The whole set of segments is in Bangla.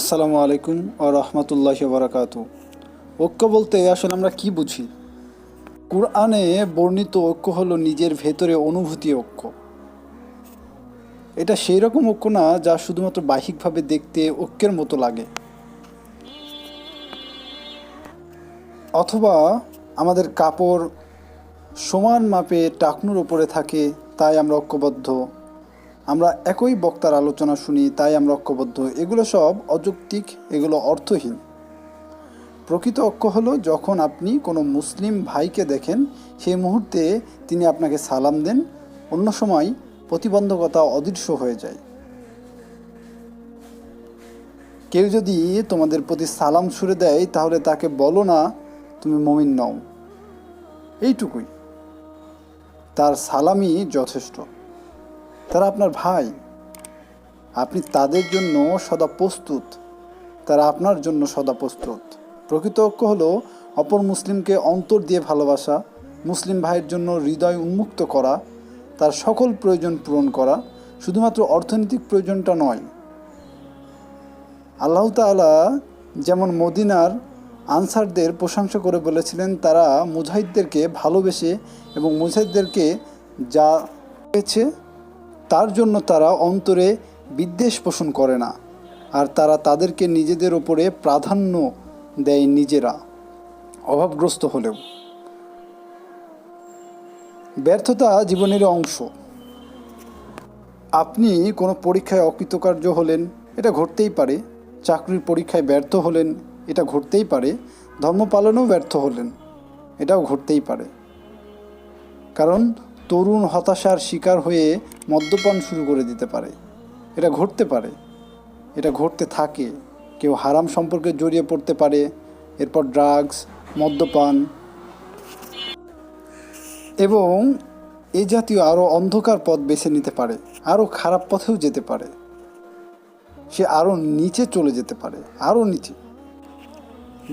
আসসালামু আলাইকুম ও রহমতুল্লাহ বারাকাতু। ঐক্য বলতে আসলে আমরা কি বুঝি? কুরআনে বর্ণিত ঐক্য হলো নিজের ভেতরে অনুভূতি ঐক্য। এটা সেই রকম ঐক্য না যা শুধুমাত্র বাহ্যিকভাবে দেখতে ঐক্যের মতো লাগে। অথবা আমাদের কাপড় সমান মাপে টাকনুর ওপরে থাকে, তাই আমরা ঐক্যবদ্ধ। আমরা একই বক্তার আলোচনা শুনি, তাই আমরা ঐক্যবদ্ধ। এগুলো সব অযৌক্তিক, এগুলো অর্থহীন। প্রকৃত ঐক্য হলো যখন আপনি কোনো মুসলিম ভাইকে দেখেন, সেই মুহূর্তে তিনি আপনাকে সালাম দেন, অন্য সময় প্রতিবন্ধকতা অদৃশ্য হয়ে যায়। কেউ যদি তোমাদের প্রতি সালাম ছুড়ে দেয়, তাহলে তাকে বলো না, তুমি মমিন নও। এইটুকুই। তার সালামই যথেষ্ট। তারা আপনার ভাই। আপনি তাদের জন্য সদা প্রস্তুত। তারা আপনার জন্য সদা প্রস্তুত। প্রকৃত ঐক্য হলো, অপর মুসলিমকে অন্তর দিয়ে ভালোবাসা, মুসলিম ভাইয়ের জন্য হৃদয় উন্মুক্ত করা, তার সকল প্রয়োজন পূরণ করা, শুধুমাত্র অর্থনৈতিক প্রয়োজনটা নয়। আল্লাহ তাআলা যেমন মদিনার আনসারদের প্রশংসা করে বলেছিলেন, তারা মুজাহিদদেরকে ভালোবেসে এবং মুজাহিদদেরকে যা হয়েছে তার জন্য তারা অন্তরে বিদ্বেষ পোষণ করে না, আর তারা তাদেরকে নিজেদের ওপরে প্রাধান্য দেয় নিজেরা, অভাবগ্রস্ত হলেও। ব্যর্থতা জীবনের অংশ। আপনি কোনো পরীক্ষায় অকৃতকার্য হলেন, এটা ঘটতেই পারে। চাকরির পরীক্ষায় ব্যর্থ হলেন, এটা ঘটতেই পারে। ধর্ম পালনেও ব্যর্থ হলেন, এটাও ঘটতেই পারে। কারণ তরুণ হতাশার শিকার হয়ে মদ্যপান শুরু করে দিতে পারে। এটা ঘটতে পারে। এটা ঘটতে থাকে। কেউ হারাম সম্পর্কে জড়িয়ে পড়তে পারে। এরপর ড্রাগস মদ্যপান। এবং এ জাতীয় আরও অন্ধকার পথ বেছে নিতে পারে। আরও খারাপ পথেও যেতে পারে। সে আরও নিচে চলে যেতে পারে। আরও নিচে।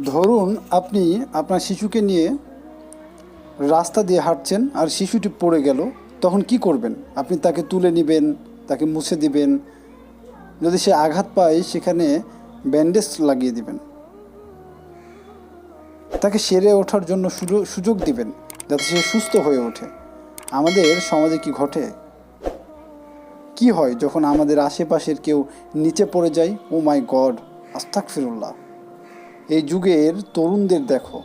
ধরুন আপনি আপনার শিশুকে নিয়ে রাস্তা দিয়ে হাঁটছেন আর শিশুটি পড়ে গেল, তখন কি করবেন? আপনি তাকে তুলে নেবেন, তাকে মুছে দিবেন। যদি সে আঘাত পায়, সেখানে ব্যান্ডেজ লাগিয়ে দিবেন। তাকে সেরে ওঠার জন্য সুযোগ দিবেন, যাতে সে সুস্থ হয়ে ওঠে। আমাদের সমাজে কি ঘটে? কি হয় যখন আমাদের আশেপাশের কেউ নিচে পড়ে যায়? ও মাই গড আস্তাক ফিরুল্লাহ এই যুগের তরুণদের দেখো।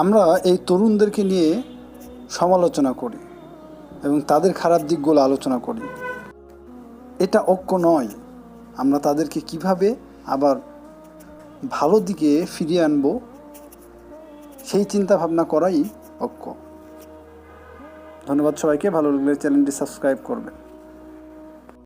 আমরা এই তরুণদেরকে নিয়ে সমালোচনা করি এবং তাদের খারাপ দিকগুলো আলোচনা করি। এটা ঐক্য নয়। আমরা তাদেরকে কীভাবে আবার ভালো দিকে ফিরিয়ে আনব, সেই চিন্তা ভাবনা করাই ঐক্য ধন্যবাদ সবাইকে। ভালো লাগলে চ্যানেলটি সাবস্ক্রাইব করবেন।